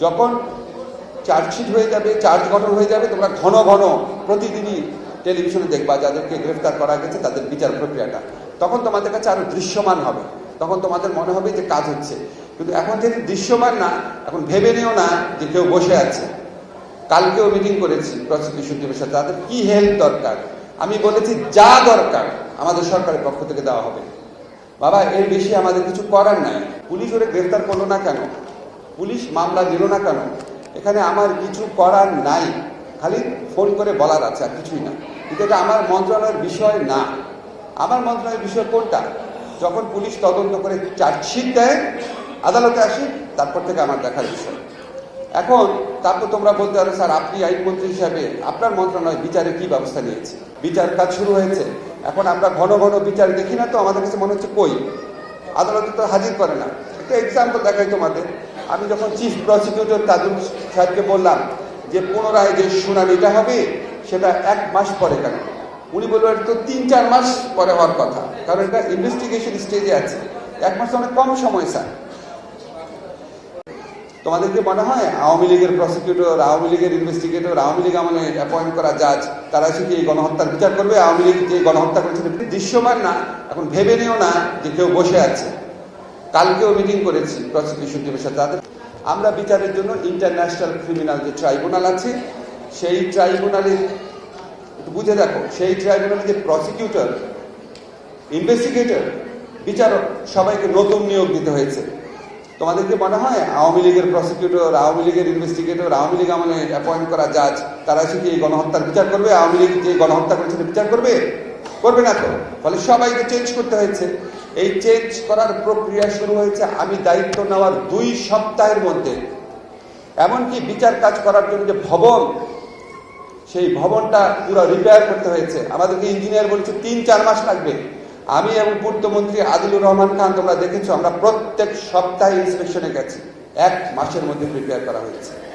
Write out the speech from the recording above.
যখন চার্জশিট হয়ে যাবে, চার্জ গঠন হয়ে যাবে, তোমরা ঘন ঘন প্রতিদিনই টেলিভিশনে দেখবা, যাদেরকে গ্রেফতার করা গেছে, তাদের বিচার প্রক্রিয়াটা। তখন তোমাদের কাছে আরও দৃশ্যমান হবে। তখন তোমাদের মনে হবে যে কাজ হচ্ছে। কিন্তু এখন যেহেতু দৃশ্যমান না, এখন ভেবে নিও না যে কেউ বসে আছে। কালকেও মিটিং করেছি প্রসিকিউশন টিমের সাথে। তাদের কি হেল্প দরকার? আমি বলেছি যা দরকার আমাদের সরকারের পক্ষ থেকে দেওয়া হবে। বাবা, এর বেশি আমাদের কিছু করার নাই। পুলিশ ওরে গ্রেফতার করল না কেন? পুলিশ মামলা দিল না কেন? এখানে আমার কিছু করার নাই। খালি ফোন করে বলার আছে আর কিছুই না। কিন্তু এটা আমার মন্ত্রণালয়ের বিষয় না। আমার মন্ত্রণালয়ের বিষয় কোনটা? যখন পুলিশ তদন্ত করে চার্জশিট দেয়, আদালতে আসি, তারপর থেকে আমার দেখার বিষয়। এখন তারপর তোমরা বলতে পারো, স্যার, আপনি আইনমন্ত্রী হিসাবে আপনার মন্ত্রণালয় বিচারে কি ব্যবস্থা নিয়েছে? বিচার কাজ শুরু হয়েছে। এখন আমরা ঘন ঘন বিচার দেখি না তো, আমাদের কাছে মনে হচ্ছে কই? আদালতে তো হাজির করে না। একটা এক্সাম্পল দেখাই তোমাদের। আমি যখন চিফ প্রসিকিউটর তাজুল সাহেবকে বললাম যে পুনরায় যে শুনানিটা হবে, সেটা এক মাস পরে কেন? উনি বললেন, এটা তো তিন চার মাস পরে হওয়ার কথা, কারণ এটা ইনভেস্টিগেশন স্টেজে আছে। এক মাস অনেক কম সময়, স্যার। তোমাদেরকে মনে হয় আওয়ামী লীগের প্রসিকিউটর আওয়ামী লীগের ইনভেস্টিগেটর আওয়ামী লীগ আমলে অ্যাপয়েন্ট করা জাজ তারা কি এই গণহত্যার বিচার করবে? আওয়ামী লীগ যে গণহত্যা করেছে দৃশ্যমান না? এখন ভেবে নিও না যে কেউ বসে আছে। কালকেও মিটিং করেছি প্রসিকিউশন টিমের সাথে। তাদের আমরা বিচারের জন্য ইন্টারন্যাশনাল ক্রিমিনাল যে ট্রাইব্যুনাল আছে, সেই ট্রাইব্যুনালের বুঝে দেখো, সেই ট্রাইব্যুনালের যে প্রসিকিউটর, ইনভেস্টিগেটর, বিচারক, সবাইকে নতুন নিয়োগ দিতে হয়েছে। তোমাদেরকে মনে হয় আওয়ামী লীগের প্রসিকিউটর, আওয়ামী লীগের ইনভেস্টিগেটর, আওয়ামী লীগ আমলে অ্যাপয়েন্ট করা জাজ, তারা এসে কি এই গণহত্যার বিচার করবে? আওয়ামী লীগ যে গণহত্যা করেছিল বিচার করবে? করবে না তো? ফলে সবাইকে চেঞ্জ করতে হয়েছে। এই চেঞ্জ করার প্রক্রিয়া শুরু হয়েছে আমি দায়িত্ব নেওয়ার দুই সপ্তাহের মধ্যে। এমনকি বিচার কাজ করার জন্য যে ভবন, সেই ভবনটা পুরো রিপেয়ার করতে হয়েছে। আমাদেরকে ইঞ্জিনিয়ার বলেছে, তিন, চার মাস লাগবে। আমি এবং পূর্তমন্ত্রী আদিলুর রহমান খান, তোমরা দেখেছ, আমরা প্রত্যেক সপ্তাহে ইন্সপেকশনে গেছি। এক মাসের মধ্যে প্রিপেয়ার করা হয়েছে।